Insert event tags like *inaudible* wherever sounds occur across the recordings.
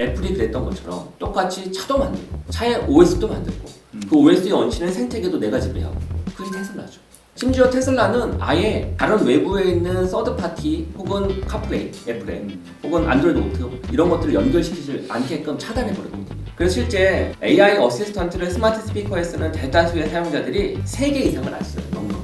애플이 그랬던 것처럼 똑같이 차도 만들고 차에 OS도 만들고 음. 그 OS의 원치는 생태계도 내가 지배하고 그게 테슬라죠. 심지어 테슬라는 아예 다른 외부에 있는 서드 파티 혹은 카플레이, 애플의 음. 혹은 안드로이드 오토 이런 것들을 연결시키지 않게끔 차단해 버리거든요. 그래서 실제 AI 어시스턴트를 스마트 스피커에 쓰는 대다수의 사용자들이 3개 이상을 안 써요.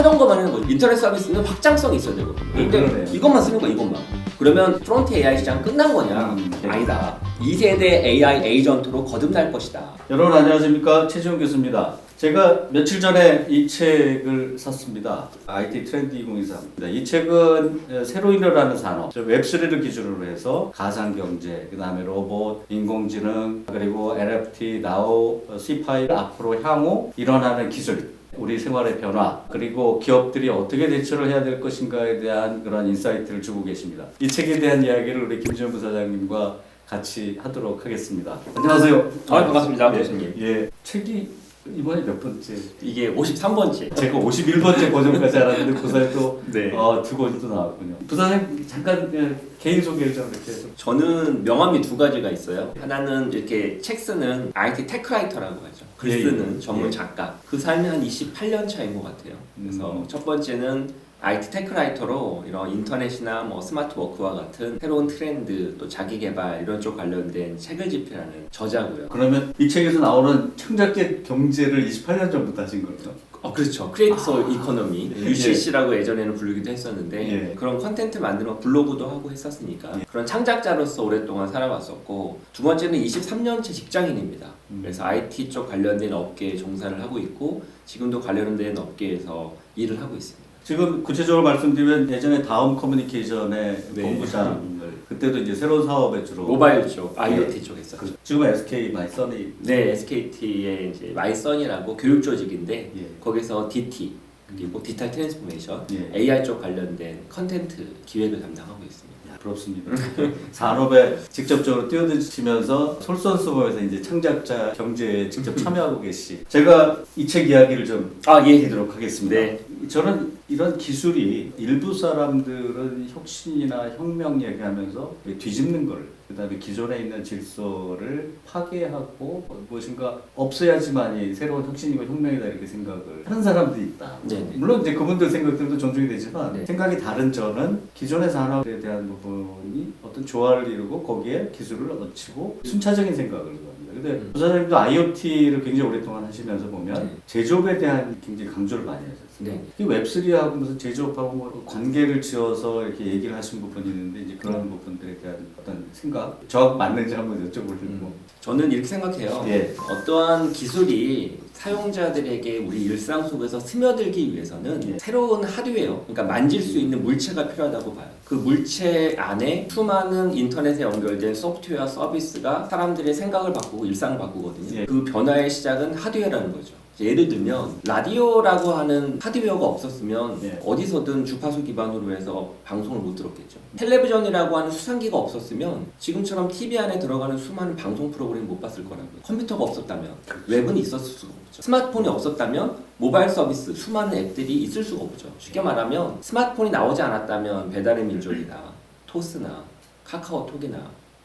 하던 것만 하는 거죠. 인터넷 서비스는 확장성이 있어야 되거든요. 근데 음, 그러네요. 이것만 쓰는 거야, 이것만. 그러면 프론트 AI 시장 끝난 거냐? 음, 네. 아니다. 2세대 AI 에이전트로 거듭날 것이다. 여러분 안녕하십니까 최지용 교수입니다. 제가 며칠 전에 이 책을 샀습니다. IT 트렌드 2023입니다. 이 책은 어, 새로 일어나는 산업, 웹3를 기준으로 해서 가상 경제, 그 다음에 로봇, 인공지능, 그리고 NFT, 나우, C5 앞으로 향후 일어나는 기술, 우리 생활의 변화, 그리고 기업들이 어떻게 대처를 해야 될 것인가에 대한 그런 인사이트를 주고 계십니다. 이 책에 대한 이야기를 우리 김지현 부사장님과 같이 하도록 하겠습니다. 안녕하세요. 아, 반갑습니다, 예, 교수님. 예, 책이 이번에 몇 번째? 이게 53번째. 제가 51번째 버전까지 알았는데 그 사이에 또 *laughs* 네. 어, 두 권이 또 나왔군요. 부사장님 잠깐 예, 개인 소개를 좀 이렇게 해서. 저는 명함이 두 가지가 있어요. 하나는 이렇게 책 쓰는 IT 테크라이터라고 하죠. 글 예, 예. 쓰는 전문 예. 작가. 그 삶이 한 28년 차인 것 같아요. 그래서 음. 첫 번째는 IT 테크라이터로 이런 인터넷이나 뭐 스마트 워크와 같은 새로운 트렌드 또 자기 개발 이런 쪽 관련된 책을 집필하는 저자고요. 그러면 이 책에서 나오는 창작계 경제를 28년 전부터 하신 거죠? 어 그렇죠. 크리에이터 이코노미 예. UCC라고 예전에는 부르기도 했었는데 예. 그런 컨텐트 만들면 블로그도 하고 했었으니까 예. 그런 창작자로서 오랫동안 살아왔었고 두 번째는 23년째 직장인입니다. 음. 그래서 IT 쪽 관련된 업계에 종사를 하고 있고 지금도 관련된 업계에서 일을 하고 있습니다. 지금 구체적으로 말씀드리면 예전에 다음 커뮤니케이션의 네. 본부장을 그때도 이제 새로운 사업에 주로 모바일 쪽, IoT 쪽 했었죠. 그- 지금은 SK 마이선이 네, SKT의 이제 마이선이라고 교육 조직인데 예. 거기서 DT 그리고 디지털 트랜스포메이션, 예. AI 쪽 관련된 컨텐트 기획을 담당하고 있습니다. 부럽습니다. *laughs* 산업에 직접적으로 뛰어드시면서 솔선수범해서 이제 창작자 경제에 직접 참여하고 *laughs* 계시. 제가 이 책 이야기를 좀 아 예. 드리도록 하겠습니다. 네. 저는 이런 기술이 일부 사람들은 혁신이나 혁명 얘기하면서 뒤집는 걸 그 다음에 기존에 있는 질서를 파괴하고 무엇인가 없어야지만이 새로운 혁신이고 혁명이다 이렇게 생각을 하는 사람들이 있다. 네네. 물론 이제 그분들 생각들도 존중이 되지만 네. 생각이 다른 저는 기존의 산업에 대한 부분이 어떤 조화를 이루고 거기에 기술을 얻치고 순차적인 생각을 합니다. 근데 음. 부사장님도 IoT를 굉장히 오랫동안 하시면서 보면 네. 제조업에 대한 굉장히 강조를 많이 하셨어요. 네. 이 웹3하고 무슨 제조업하고 뭐 관계를 지어서 이렇게 얘기를 하신 부분이 있는데 이제 그런 부분들에 대한 어떤 생각, 저하고 맞는지 한번 여쭤보려고. 음, 저는 이렇게 생각해요. 예. 어떠한 기술이 사용자들에게 우리 일상 속에서 스며들기 위해서는 예. 새로운 하드웨어, 그러니까 만질 수 있는 물체가 필요하다고 봐요. 그 물체 안에 수많은 인터넷에 연결된 소프트웨어 서비스가 사람들의 생각을 바꾸고 일상을 바꾸거든요. 예. 그 변화의 시작은 하드웨어라는 거죠. 예를 들면 라디오라고 하는 하드웨어가 없었으면 예. 어디서든 주파수 기반으로 해서 방송을 못 들었겠죠. 텔레비전이라고 하는 수상기가 없었으면 지금처럼 TV 안에 들어가는 수많은 방송 프로그램 못 봤을 거라고요. 컴퓨터가 없었다면 웹은 있었을 수가 없죠. 스마트폰이 없었다면 모바일 서비스 수많은 앱들이 있을 수가 없죠. 쉽게 말하면 스마트폰이 나오지 않았다면 배달의 민족이나 토스나 카카오톡이나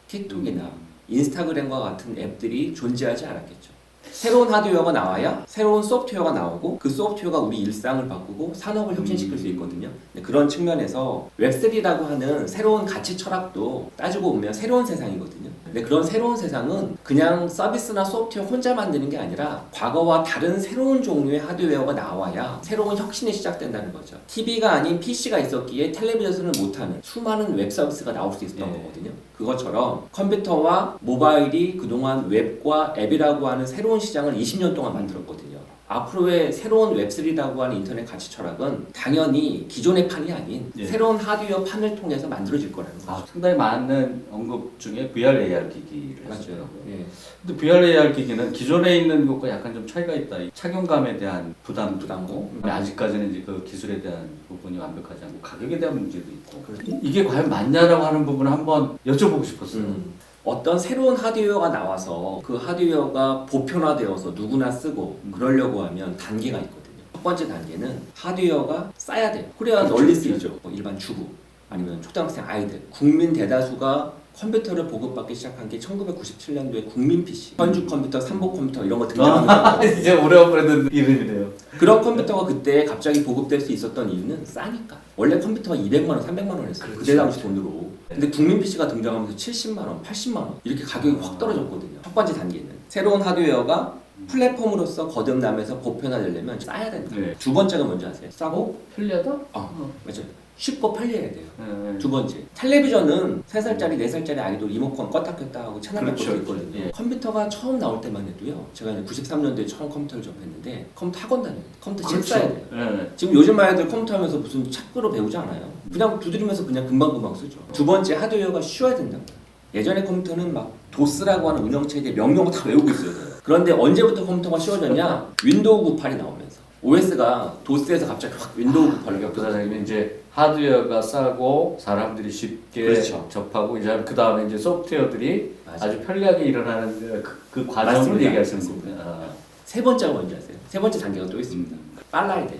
틱톡이나 인스타그램과 같은 앱들이 존재하지 않았겠죠. 새로운 하드웨어가 나와야 새로운 소프트웨어가 나오고 그 소프트웨어가 우리 일상을 바꾸고 산업을 혁신시킬 수 있거든요. 네, 그런 측면에서 웹3라고 하는 새로운 가치 철학도 따지고 보면 새로운 세상이거든요. 근데 그런 새로운 세상은 그냥 서비스나 소프트웨어 혼자 만드는 게 아니라 과거와 다른 새로운 종류의 하드웨어가 나와야 새로운 혁신이 시작된다는 거죠. TV가 아닌 PC가 있었기에 텔레비전을 못하는 수많은 웹 서비스가 나올 수 있었던 예. 거거든요. 그것처럼 컴퓨터와 모바일이 그동안 웹과 앱이라고 하는 새로운 시장을 20년 동안 만들었거든요. 앞으로의 새로운 웹3라고 하는 인터넷 가치 철학은 당연히 기존의 판이 아닌 예. 새로운 하드웨어 판을 통해서 만들어질 거라는 거죠. 아, 상당히 많은 언급 중에 VR AR 기기를. 했었더라고요. 예. 근데 VR AR 기기는 기존에 있는 것과 약간 좀 차이가 있다. 이 착용감에 대한 부담도 부담도. 있고, 음. 아직까지는 이제 그 기술에 대한 부분이 완벽하지 않고 가격에 대한 문제도 있고. 그렇죠. 이- 이게 과연 맞냐라고 하는 부분을 한번 여쭤보고 싶었어요. 음. 어떤 새로운 하드웨어가 나와서 그 하드웨어가 보편화되어서 누구나 쓰고 음. 그러려고 하면 단계가 있거든요. 첫 번째 단계는 하드웨어가 싸야 돼요. 그래야 널리. 쓰이죠. 뭐 일반 주부 아니면 초등학생 아이들, 국민 대다수가 컴퓨터를 보급받기 시작한 게 1997년도에 국민 PC, 현주 컴퓨터, 삼복 컴퓨터 이런 거 등장하면서 아, *laughs* 이제 오래오래 듣는 이름이네요. 그런 컴퓨터가 그때 갑자기 보급될 수 있었던 이유는 싸니까. 원래 컴퓨터가 200만 원, 300만 원이었어요. 그때 그렇죠. 당시 돈으로. 근데 국민 PC가 등장하면서 70만 원, 80만 원 이렇게 가격이 확 떨어졌거든요. 첫 번째 단계는 새로운 하드웨어가 플랫폼으로서 거듭나면서 보편화되려면 싸야 된다. 네. 두 번째가 뭔지 아세요? 싸고 편리하다? 어, 맞아요. 쉽고 편리해야 돼요. 네. 두 번째, 텔레비전은 3살짜리, 4살짜리 아이돌 리모컨 껐다 켰다 하고 채널 바꿔 그렇죠. 있거든요. 예. 컴퓨터가 처음 나올 때만 해도요. 제가 이제 93년도에 처음 컴퓨터를 접했는데 컴퓨터 학원 다녀요. 컴퓨터 책 그렇죠. 사야 돼요. 네. 지금 요즘 아이들 컴퓨터 하면서 무슨 책으로 배우지 않아요. 그냥 두드리면서 그냥 금방금방 쓰죠. 두 번째, 하드웨어가 쉬워야 된다고요. 예전에 컴퓨터는 막 도스라고 하는 운영체제 명령어 다 외우고 있어요. 그런데 언제부터 컴퓨터가 쉬워졌냐? 윈도우 98이 나오면서. OS가 도스에서 갑자기 확 윈도우 98로 그 사장님이 이제 하드웨어가 싸고 사람들이 쉽게 그렇죠. 접하고 이제 그 다음에 이제 소프트웨어들이 맞아요. 아주 편리하게 일어나는 그, 그 과정을 맞습니다. 얘기하시는 맞습니다. 거군요. 아. 세 번째가 뭔지 아세요? 세 번째 단계가 또 있습니다. 빨라야 돼요.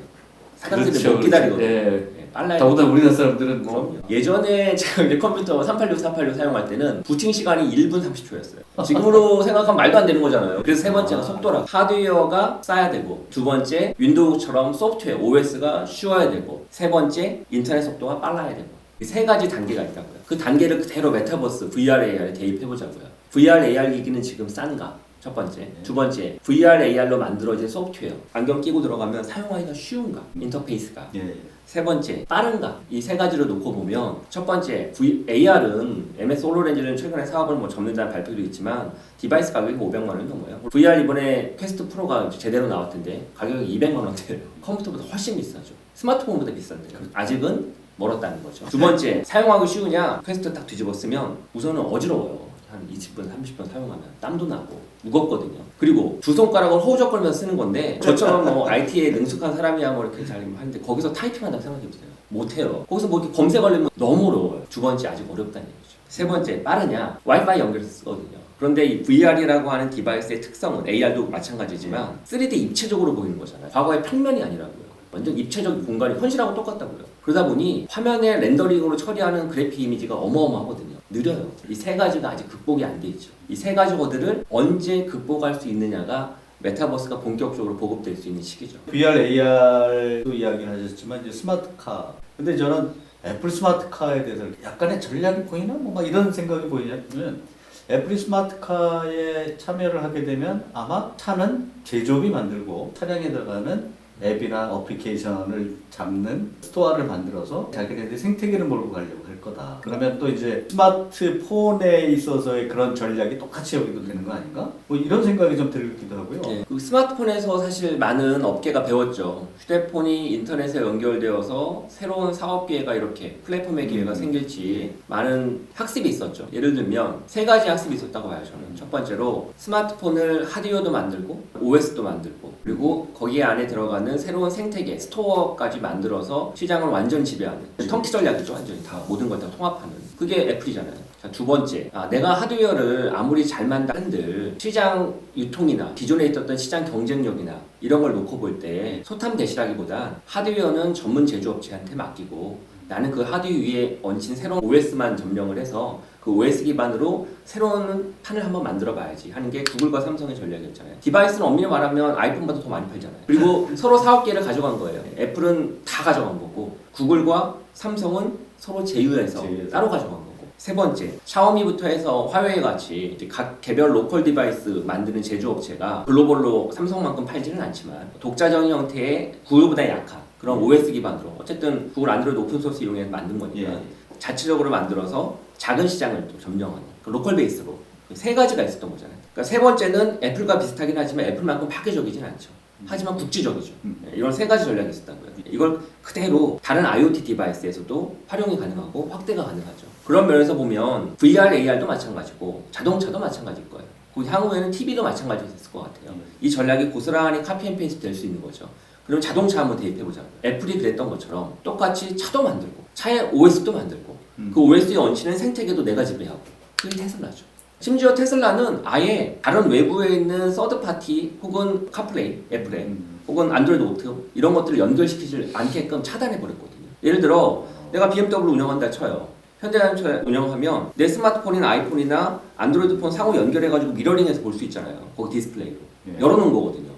사람들이 그렇죠, 못 기다리거든요. 네. 네, 더구나 돼요. 우리나라 사람들은 뭐. 예전에 *laughs* 제가 이제 컴퓨터 386, 486 사용할 때는 부팅 시간이 1분 30초였어요. *laughs* 지금으로 생각하면 말도 안 되는 거잖아요. 그래서 세 번째가 아. 속도라. 하드웨어가 싸야 되고, 두 번째 윈도우처럼 소프트웨어 OS가 쉬워야 되고, 세 번째 인터넷 속도가 빨라야 되고. 이세 가지 단계가 있다고요. 그 단계를 그대로 메타버스 VR AR에 대입해 보자고요. VR AR 기기는 지금 싼가? 첫 번째. 두 번째, VR AR로 만들어진 소프트웨어. 안경 끼고 들어가면 사용하기가 쉬운가? 인터페이스가. 예. 세 번째, 빠른가? 이 세 가지를 놓고 보면 첫 번째, v, AR은 MS 홀로렌즈는 최근에 사업을 뭐 접는다는 발표도 있지만 디바이스 가격이 500만 원이 넘어요. VR 이번에 퀘스트 프로가 제대로 나왔던데 가격이 200만 원대예요. *laughs* 컴퓨터보다 훨씬 비싸죠. 스마트폰보다 비싼데요. 아직은 멀었다는 거죠. 두 번째, 사용하기 쉬우냐? 퀘스트 딱 뒤집었으면 우선은 어지러워요. 한 20분, 30분 사용하면 땀도 나고 무겁거든요. 그리고 두 손가락을 허우적거리면서 쓰는 건데 저처럼 뭐 IT에 능숙한 사람이야 뭐 이렇게 잘 하는데 거기서 타이핑한다고 생각해 보세요. 못해요. 거기서 뭐 이렇게 검색하려면 너무 어려워요. 두 번째 아직 어렵다는 얘기죠. 세 번째 빠르냐? 와이파이 연결해서 쓰거든요. 그런데 이 VR이라고 하는 디바이스의 특성은 AR도 마찬가지지만 3D 입체적으로 보이는 거잖아요. 과거의 평면이 아니라고요. 완전 입체적 공간이 현실하고 똑같다고요. 그러다 보니 화면에 렌더링으로 처리하는 그래픽 이미지가 어마어마하거든요. 느려요. 이 세 가지가 아직 극복이 안 돼 있죠. 이 세 가지 것들을 언제 극복할 수 있느냐가 메타버스가 본격적으로 보급될 수 있는 시기죠. VR, AR도 이야기를 하셨지만 이제 스마트카. 근데 저는 애플 스마트카에 대해서 약간의 전략이 보이나 뭐 막 이런 생각이 보이냐면 애플 스마트카에 참여를 하게 되면 아마 차는 제조업이 만들고 차량에 들어가는 앱이나 어플리케이션을 잡는 스토어를 만들어서 자기네들이 생태계를 몰고 가려고 할 거다. 그러면 또 이제 스마트폰에 있어서의 그런 전략이 똑같이 여기도 되는 거 아닌가? 뭐 이런 생각이 좀 들기도 하고요. 네, 그 스마트폰에서 사실 많은 업계가 배웠죠. 휴대폰이 인터넷에 연결되어서 새로운 사업 기회가 이렇게 플랫폼의 기회가 음. 생길지 많은 학습이 있었죠. 예를 들면 세 가지 학습이 있었다고 봐요. 저는 첫 번째로 스마트폰을 하드웨어도 만들고 OS도 만들고 그리고 거기에 안에 들어가는 새로운 생태계 스토어까지 만들어서 시장을 완전 지배하는 턴키 전략이죠. 완전히 다 모든 걸 다 통합하는 그게 애플이잖아요. 자, 두 번째, 아, 내가 하드웨어를 아무리 잘 만다 한들 시장 유통이나 기존에 있었던 시장 경쟁력이나 이런 걸 놓고 볼 때 소탐 대시라기보다 하드웨어는 전문 제조업체한테 맡기고 나는 그 하드웨어 위에 얹힌 새로운 OS만 점령을 해서 그 OS 기반으로 새로운 판을 한번 만들어 봐야지 하는 게 구글과 삼성의 전략이었잖아요. 디바이스는 엄밀히 말하면 아이폰보다 더 많이 팔잖아요. 그리고 서로 사업기회를 가져간 거예요. 애플은 다 가져간 거고 구글과 삼성은 서로 제휴해서 제휴해서. 따로 가져간 거고. 세 번째, 샤오미부터 해서 화웨이 같이 각 개별 로컬 디바이스 만드는 제조업체가 글로벌로 삼성만큼 팔지는 않지만 독자적인 형태의 구글보다 약한 그런 OS 기반으로 어쨌든 구글 안드로이드 오픈소스 이용해서 만든 거니까 예. 자체적으로 만들어서 작은 시장을 또 점령하는 그 로컬 베이스로 그세 가지가 있었던 거잖아요. 그러니까 세 번째는 애플과 비슷하긴 하지만 애플만큼 파괴적이진 않죠. 하지만 국지적이죠. 음. 네, 이런 세 가지 전략이 있었다고요. 이걸 그대로 다른 IoT 디바이스에서도 활용이 가능하고 확대가 가능하죠. 그런 면에서 보면 VR, AR도 마찬가지고 자동차도 마찬가지일 거예요. 그 향후에는 TV도 있을 것 같아요. 이 전략이 고스란히 카피 앤 페이스트 될수 있는 거죠. 그럼 자동차 한번 대입해보자고요. 애플이 그랬던 것처럼 똑같이 차도 만들고 차에 OS도 만들고 음. 그 OS에 얹히는 생태계도 내가 지배하고 그게 테슬라죠. 심지어 테슬라는 아예 다른 외부에 있는 서드 파티 혹은 카플레이, 애플에 음. 혹은 안드로이드 오토 이런 것들을 연결시키지 않게끔 차단해 버렸거든요. 예를 들어 내가 BMW 운영한다 쳐요. 현대자동차 운영하면 내 스마트폰이나 아이폰이나 안드로이드 폰 상호 연결해가지고 미러링해서 볼 수 있잖아요. 거기 디스플레이로 예. 열어놓은 거거든요.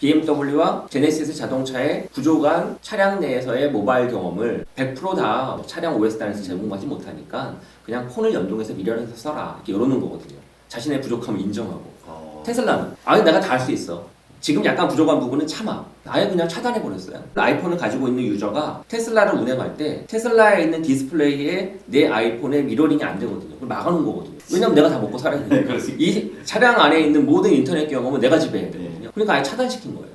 BMW와 제네시스 자동차의 구조간 차량 내에서의 모바일 경험을 100%다 차량 OS단에서 제공하지 못하니까 그냥 폰을 연동해서 미러링해서 써라 이렇게 열어놓은 거거든요. 자신의 부족함을 인정하고 어. 테슬라는 아니 내가 다 할 수 있어. 지금 약간 부족한 부분은 참아. 아예 그냥 차단해 버렸어요. 아이폰을 가지고 있는 유저가 테슬라를 운행할 때 테슬라에 있는 디스플레이에 내 아이폰에 미러링이 안 되거든요. 그걸 막아놓은 거거든요. 왜냐면 내가 다 먹고 살아야 네, 되니까. 그렇습니다. 이 차량 안에 있는 모든 인터넷 경험은 내가 지배해야 되 그러니까 아예 차단시킨 거예요.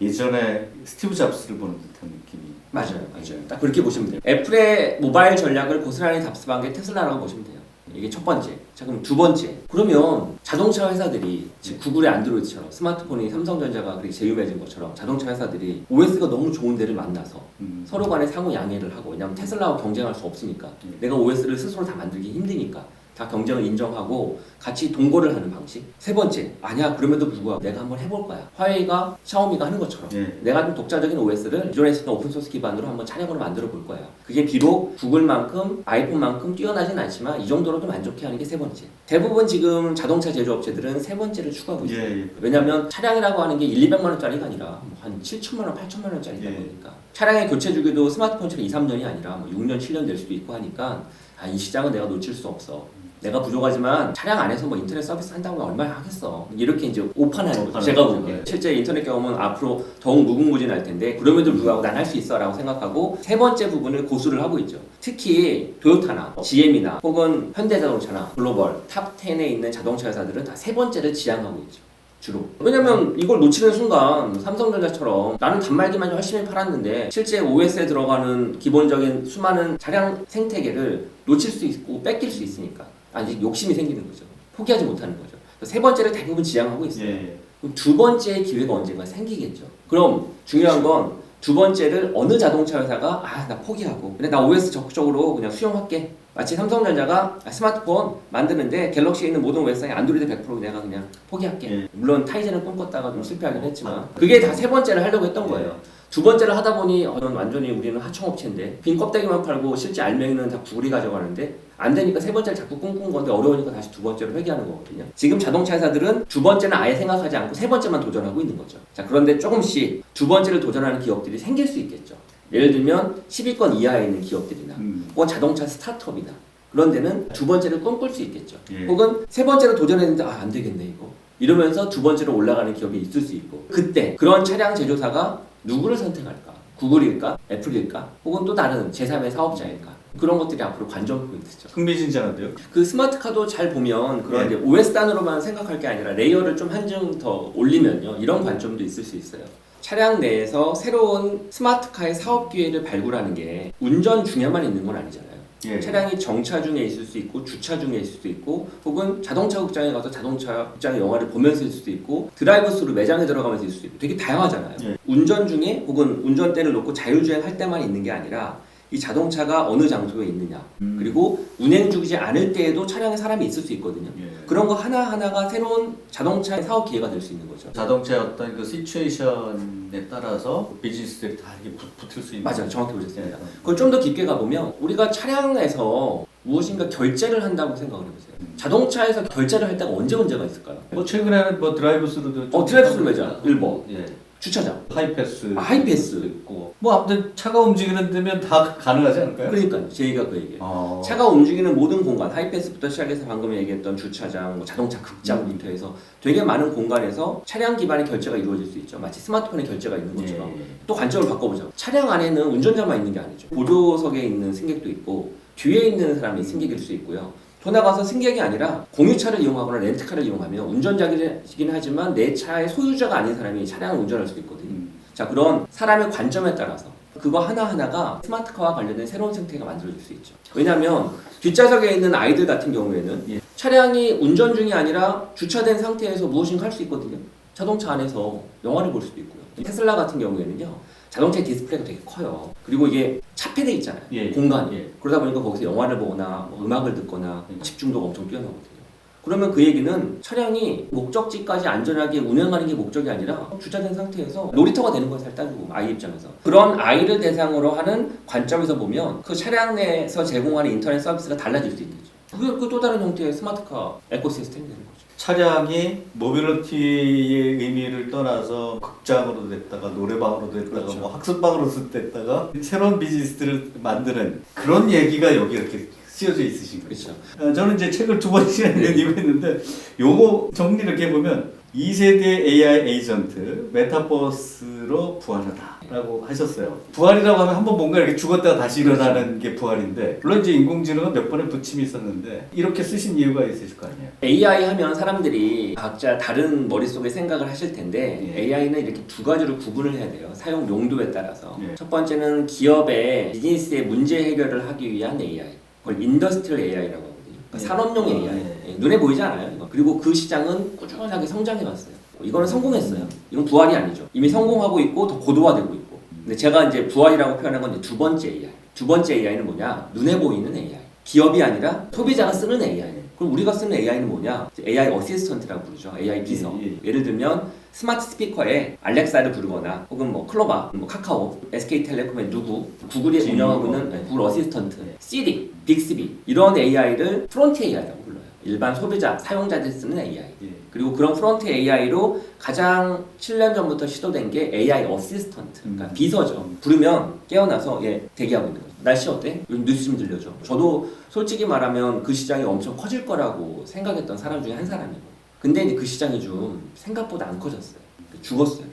예전에 스티브 잡스를 보는 듯한 느낌이. 맞아요, 맞아요. 딱 그렇게 보시면 돼요. 애플의 모바일 전략을 고스란히 답습한 게 테슬라라고 보시면 돼요. 이게 첫 번째. 자 그럼 두 번째. 그러면 자동차 회사들이 지금 구글의 안드로이드처럼 스마트폰이 삼성전자가 그렇게 제휴맺은 것처럼 자동차 회사들이 OS가 너무 좋은 데를 만나서 음. 서로 간에 상호 양해를 하고 왜냐하면 테슬라와 경쟁할 수 없으니까 음. 내가 OS를 스스로 다 만들기 힘드니까 다 경쟁을 인정하고 같이 동거를 하는 방식 세 번째 아니야 그럼에도 불구하고 내가 한번 해볼 거야 화웨이가 샤오미가 하는 것처럼 예. 내가 좀 독자적인 OS를 기존에 쓰던 오픈소스 기반으로 한번 차량으로 만들어 볼 거야. 그게 비록 구글만큼 아이폰만큼 뛰어나진 않지만 이 정도로도 만족해 하는 게 세 번째. 대부분 지금 자동차 제조업체들은 세 번째를 추구하고 있어요. 예, 예. 왜냐하면 차량이라고 하는 게 1, 200만 원짜리가 아니라 뭐한 7천만 원, 8천만 원짜리다 예. 보니까 차량의 교체 주기도 스마트폰 처럼 2, 3년이 아니라 뭐 6년, 7년 될 수도 있고 하니까 아, 이 시장은 내가 놓칠 수 없어. 내가 부족하지만 차량 안에서 뭐 인터넷 서비스 한다고 얼마나 하겠어. 이렇게 이제 오판하는 거죠. 제가. 보기에. 네. 실제 인터넷 경험은 앞으로 더욱 무궁무진할 텐데 그럼에도 불구하고 난 할 수 있어 라고 생각하고 세 번째 부분을 고수를 하고 있죠. 특히 토요타나 GM이나 혹은 현대자동차나 글로벌 탑 10에 있는 자동차 회사들은 다 세 번째를 지향하고 있죠. 주로. 왜냐면 이걸 놓치는 순간 삼성전자처럼 나는 단말기만 열심히 팔았는데 실제 OS에 들어가는 기본적인 수많은 차량 생태계를 놓칠 수 있고 뺏길 수 있으니까 아직 욕심이 생기는 거죠. 포기하지 못하는 거죠. 세 번째를 대부분 지향하고 있어요. 예. 그럼 두 번째의 기회가 언젠가 생기겠죠. 그럼 중요한 건 두 번째를 어느 자동차 회사가 아 나 포기하고 근데 나 OS 적극적으로 그냥 수용할게. 마치 삼성전자가 아, 스마트폰 만드는데 갤럭시에 있는 모든 OS상에 안드로이드 100% 내가 그냥 포기할게. 예. 물론 타이젠을 꿈꿨다가 좀 실패하긴 했지만 그게 다 세 번째를 하려고 했던 예. 거예요. 두 번째를 하다 보니 어, 넌 완전히 우리는 하청업체인데 빈 껍데기만 팔고 실제 알맹이는 다 구글이 가져가는데 안 되니까 세 번째를 자꾸 꿈꾼 건데 어려우니까 다시 두 번째로 회귀하는 거거든요. 지금 자동차 회사들은 두 번째는 아예 생각하지 않고 세 번째만 도전하고 있는 거죠. 자 그런데 조금씩 두 번째를 도전하는 기업들이 생길 수 있겠죠. 예를 들면 10위권 이하에 있는 기업들이나 음. 혹은 자동차 스타트업이나 그런 데는 두 번째를 꿈꿀 수 있겠죠. 예. 혹은 세 번째로 도전했는데 아 안 되겠네 이거 이러면서 두 번째로 올라가는 기업이 있을 수 있고 그때 그런 차량 제조사가 누구를 선택할까? 구글일까? 애플일까? 혹은 또 다른 제3의 사업자일까? 그런 것들이 앞으로 관전 포인트죠. 흥미진진한데요. 그 스마트 카도 잘 보면 그런 예. 이제 OS 단으로만 생각할 게 아니라 레이어를 좀 한층 더 올리면요 이런 관점도 있을 수 있어요. 차량 내에서 새로운 스마트카의 사업 기회를 발굴하는 게 운전 중에만 있는 건 아니잖아요. 예. 차량이 정차 중에 있을 수 있고 주차 중에 있을 수도 있고 혹은 자동차 극장에 가서 자동차 극장의 영화를 보면서 있을 수도 있고 드라이브 스루 매장에 들어가면서 있을 수도 있고 되게 다양하잖아요. 예. 운전 중에 혹은 운전대를 놓고 자율주행 할 때만 있는 게 아니라 이 자동차가 어느 장소에 있느냐 음. 그리고 운행 중이지 않을 때에도 차량에 사람이 있을 수 있거든요. 예. 그런 거 하나 하나가 새로운 자동차의 사업 기회가 될 수 있는 거죠. 자동차의 어떤 그 시츄에이션에 따라서 비즈니스들이 다 이렇게 붙, 붙을 수 있는. 맞아요. 정확히 보셨습니다. 예. 그걸 좀 더 깊게 가보면 우리가 차량에서 무엇인가 결제를 한다고 생각을 해보세요. 음. 자동차에서 결제를 할 때가 언제 문제가 있을까요? 뭐 최근에는 뭐 드라이브스루도 좀 어, 드라이브스루 매장. 일본. 예. 주차장. 하이패스. 아, 하이패스. 있고. 뭐 아무튼 차가 움직이는 데면 다 가능하지 않을까요? 그러니까요. 제 얘기가 그 얘기예요. 어. 차가 움직이는 모든 공간, 하이패스부터 시작해서 방금 얘기했던 주차장, 뭐 자동차 극장부터 해서 되게 많은 공간에서 차량 기반의 결제가 이루어질 수 있죠. 마치 스마트폰의 결제가 있는 것처럼. 예. 또 관점을 바꿔보자. 차량 안에는 운전자만 있는 게 아니죠. 보조석에 있는 승객도 있고 뒤에 있는 사람이 승객일 수 있고요. 더 나가서 승객이 아니라 공유차를 이용하거나 렌트카를 이용하면 운전자이긴 하지만 내 차의 소유자가 아닌 사람이 차량을 운전할 수도 있거든요. 음. 자 그런 사람의 관점에 따라서 그거 하나하나가 스마트카와 관련된 새로운 생태가 만들어질 수 있죠. 왜냐하면 뒷좌석에 있는 아이들 같은 경우에는 예. 차량이 운전 중이 아니라 주차된 상태에서 무엇인가 할 수 있거든요. 자동차 안에서 영화를 볼 수도 있고요. 테슬라 같은 경우에는요. 자동차 디스플레이가 되게 커요. 그리고 이게 차폐돼 있잖아요. 예. 공간이. 예. 그러다 보니까 거기서 영화를 보거나 뭐 음악을 듣거나 예. 집중도가 엄청 뛰어나거든요. 그러면 그 얘기는 차량이 목적지까지 안전하게 운행하는 게 목적이 아니라 주차된 상태에서 놀이터가 되는 거예요, 살 따지고 아이 입장에서. 그런 아이를 대상으로 하는 관점에서 보면 그 차량 내에서 제공하는 인터넷 서비스가 달라질 수 있는 거죠. 그게 그 또 다른 형태의 스마트카 에코시스템이 되는 거죠. 차량이 모빌리티의 의미를 떠나서 극장으로 됐다가 노래방으로 됐다가 그렇죠. 뭐 학습방으로 됐다가 새로운 비즈니스를 만드는 그런 얘기가 여기 이렇게 쓰여져 있으신 거죠. 그렇죠. 어, 저는 이제 책을 두 번씩이나 *laughs* 읽고 있는데 요거 정리를 이렇게 보면 2세대 AI 에이전트 메타버스로 부활하다라고 하셨어요. 부활이라고 하면 한번 뭔가 이렇게 죽었다가 다시 일어나는 게 부활인데 물론 이제 인공지능은 몇 번의 부침이 있었는데 이렇게 쓰신 이유가 있으실 거 아니에요. AI 하면 사람들이 각자 다른 머릿속에 생각을 하실 텐데 예. AI는 이렇게 두 가지로 구분을 해야 돼요. 사용 용도에 따라서. 예. 첫 번째는 기업의 비즈니스의 문제 해결을 하기 위한 AI. 그걸 인더스트리얼 AI라고 하거든요. 그러니까 예. 산업용 어, AI. 예. 예, 눈에 보이지 않아요. 그리고 그 시장은 꾸준하게 성장해 왔어요. 이거는 성공했어요. 이건 부활이 아니죠. 이미 성공하고 있고 더 고도화되고 있고. 근데 제가 이제 부활이라고 표현한 건 두 번째 AI. 두 번째 AI는 뭐냐? 눈에 보이는 AI. 기업이 아니라 소비자가 쓰는 AI. 그럼 우리가 쓰는 AI는 뭐냐? AI 어시스턴트라고 부르죠. AI 비서. 예, 예. 예를 들면 스마트 스피커에 알렉사를 부르거나 혹은 뭐 클로바, 뭐 카카오, SK텔레콤의 누구, 구글이 운영하고 뭐. 있는 네, 구글 어시스턴트, 네. 시리, 빅스비 이런 AI를 프론트 AI라고 불러요. 일반 소비자, 사용자들이 쓰는 AI. 예. 그리고 그런 프론트 AI로 가장 7년 전부터 시도된 게 AI 어시스턴트, 그러니까 음. 비서죠. 부르면 깨어나서 얘 대기하고 있는 거죠. 날씨 어때? 요즘 뉴스 좀 들려줘. 저도 솔직히 말하면 그 시장이 엄청 커질 거라고 생각했던 사람 중에 한 사람이고. 근데 이제 그 시장이 좀 생각보다 안 커졌어요. 죽었어요.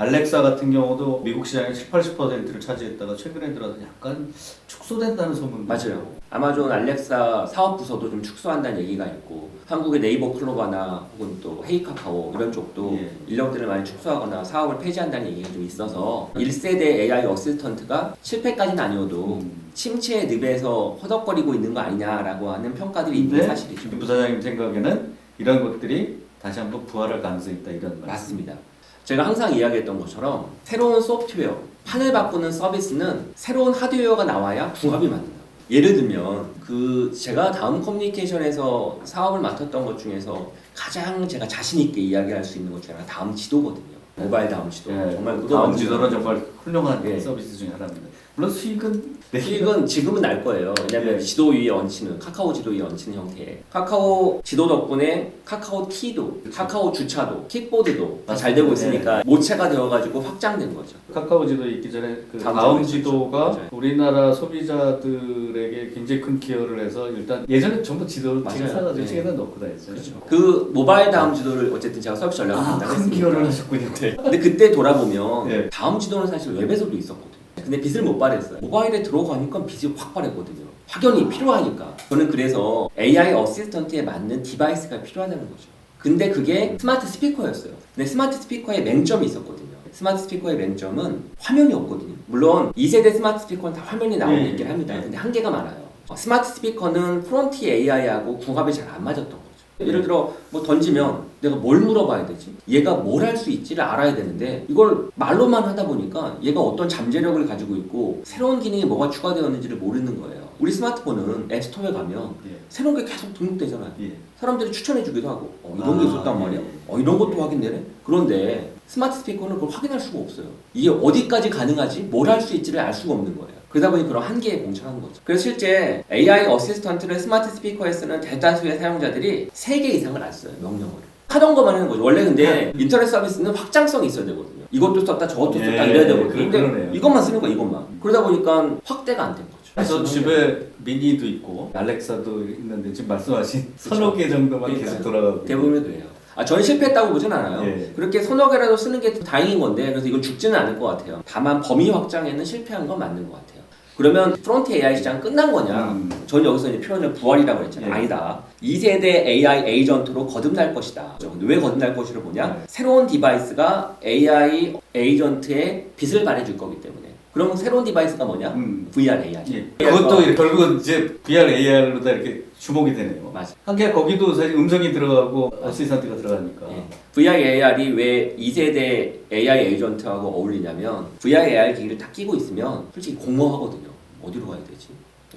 알렉사 같은 경우도 미국 시장의 7, 80%를 차지했다가 최근에 들어서 약간 축소된다는 소문 맞아요. 아마존 알렉사 사업 부서도 좀 축소한다는 얘기가 있고 한국의 네이버 클로바나 혹은 또 헤이카카오 이런 쪽도 예. 인력들을 많이 축소하거나 사업을 폐지한다는 얘기가 좀 있어서 1세대 AI 어시스턴트가 실패까지는 아니어도 음. 침체의 늪에서 허덕거리고 있는 거 아니냐라고 하는 평가들이 있는 사실이죠. 부사장님 생각에는 이런 것들이 다시 한번 부활할 가능성이 있다 이런 말씀. 맞습니다. 제가 항상 이야기했던 것처럼 새로운 소프트웨어, 판을 바꾸는 서비스는 새로운 하드웨어가 나와야 궁합이 맞는 거예요. 예를 들면 그 제가 다음 커뮤니케이션에서 사업을 맡았던 것 중에서 가장 제가 자신 있게 이야기할 수 있는 것 중에 하나 다음 지도거든요. 모바일 다음 지도. 예, 정말 다음 지도는 정말 훌륭한 예. 서비스 중에 하나입니다. 물론 수익은 수익은 지금은 날 거예요. 왜냐면 예. 지도 위에 얹히는 카카오 지도 위에 얹히는 형태. 카카오 지도 덕분에 카카오 티도, 카카오 주차도, 킥보드도 다 잘 되고 있으니까 모체가 되어가지고 확장된 거죠. 카카오 지도 있기 전에 그 다음 다음 지도가. 맞아요. 우리나라 소비자들에게 굉장히 큰 기여를 해서 일단 예전에 전부 지도를 맞아요. 사가지고 네. 책에다 넣고 다녔어요. 그렇죠. 그 모바일 다음 지도를 어쨌든 제가 서비스 전략을 아, 큰 담당했으니까. 기여를 하셨군요. 네. 근데 그때 돌아보면 예. 다음 지도는 사실 웹에서도 있었거든요. 근데 빚을 못 발했어요. 모바일에 들어가니까 빚이 확 발했거든요. 확연히 필요하니까. 저는 그래서 AI 어시스턴트에 맞는 디바이스가 필요하다는 거죠. 근데 그게 스마트 스피커였어요. 근데 스마트 스피커에 맹점이 있었거든요. 스마트 스피커의 맹점은 화면이 없거든요. 물론 2세대 스마트 스피커는 다 화면이 나오는 예. 있긴 합니다. 근데 한계가 많아요. 어, 스마트 스피커는 프론트 AI하고 궁합이 잘 안 맞았던 거죠. 예를 들어 뭐 던지면 내가 뭘 물어봐야 되지? 얘가 뭘 할 수 있지를 알아야 되는데 이걸 말로만 하다 보니까 얘가 어떤 잠재력을 가지고 있고 새로운 기능이 뭐가 추가되었는지를 모르는 거예요. 우리 스마트폰은 앱스토어에 가면 예. 새로운 게 계속 등록되잖아요. 예. 사람들이 추천해 주기도 하고 어, 이런 게 아, 있었단 예. 말이야. 어, 이런 것도 확인되네. 그런데 스마트 스피커는 그걸 확인할 수가 없어요. 이게 어디까지 가능하지? 뭘 할 수 있지를 알 수가 없는 거예요. 그러다 보니 그런 한계에 봉착하는 거죠. 그래서 실제 AI 어시스턴트를 스마트 스피커에 쓰는 대다수의 사용자들이 3개 이상을 안 써요. 명령어를. 하던 것만 하는 거죠. 원래 근데 인터넷 서비스는 확장성이 있어야 되거든요. 이것도 썼다 저것도 썼다 예, 이래야 되거든요. 그- 근데 그러네요. 이것만 쓰는 거야 이것만. 그러다 보니까 확대가 안 된 거죠. 그래서 집에 미니도 있고 알렉사도 있는데 지금 말씀하신 서너 개 정도만 계속 그러니까요. 돌아가고 대부분이 그래요. 아, 저는 실패했다고 보진 않아요. 예. 그렇게 서너 개라도 쓰는 게 다행인 건데, 그래서 이건 죽지는 않을 것 같아요. 다만 범위 확장에는 실패한 건 맞는 것 같아요. 그러면 프론트 AI 시장 끝난 거냐? 음. 전 여기서 이제 표현을 부활이라고 했잖아요. 예. 아니다. 2세대 AI 에이전트로 거듭날 것이다. 왜 거듭날 것이를 보냐? 네. 새로운 디바이스가 AI 에이전트의 빛을 발해줄 거기 때문에. 그럼 새로운 디바이스가 뭐냐? 음. VR AI. 예. 그것도 결국은 이제 VR AR로 다 이렇게 주목이 되네요. 맞아. 한게 거기도 사실 음성이 들어가고 어시스턴트가 들어가니까. 예. VR AR이 왜 2세대 AI 에이전트하고 어울리냐면 VR AR 기기를 딱 끼고 있으면 솔직히 공허하거든요. 어디로 가야 되지?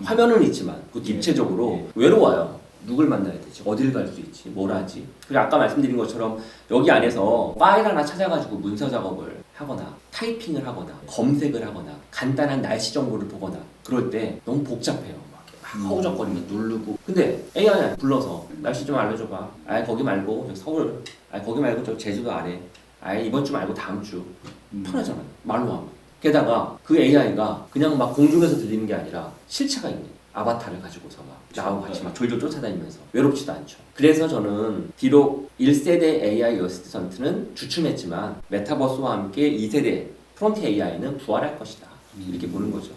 화면은 있지만 그 예. 입체적으로 외로워요. 누굴 만나야 되지? 어딜 갈 수 있지? 뭘 하지? 그리고 아까 말씀드린 것처럼 여기 안에서 파일 하나 찾아가지고 문서 작업을 하거나 타이핑을 하거나 검색을 하거나 간단한 날씨 정보를 보거나 그럴 때 너무 복잡해요. 막 이렇게 막 허우적거리며 누르고 근데 AI 불러서 날씨 좀 알려줘봐. 아 거기 말고 저 서울, 아 거기 말고 저 제주도 아래, 아 이번 주 말고 다음 주 편하잖아요. 말로 하면. 게다가 그 AI가 그냥 막 공중에서 들리는 게 아니라 실체가 있는 아바타를 가지고서 막 나하고 같이 막 졸졸 쫓아다니면서 외롭지도 않죠. 그래서 저는 비록 1세대 AI 어시스턴트는 주춤했지만 메타버스와 함께 2세대 프론트 AI는 부활할 것이다. 이렇게 보는 거죠.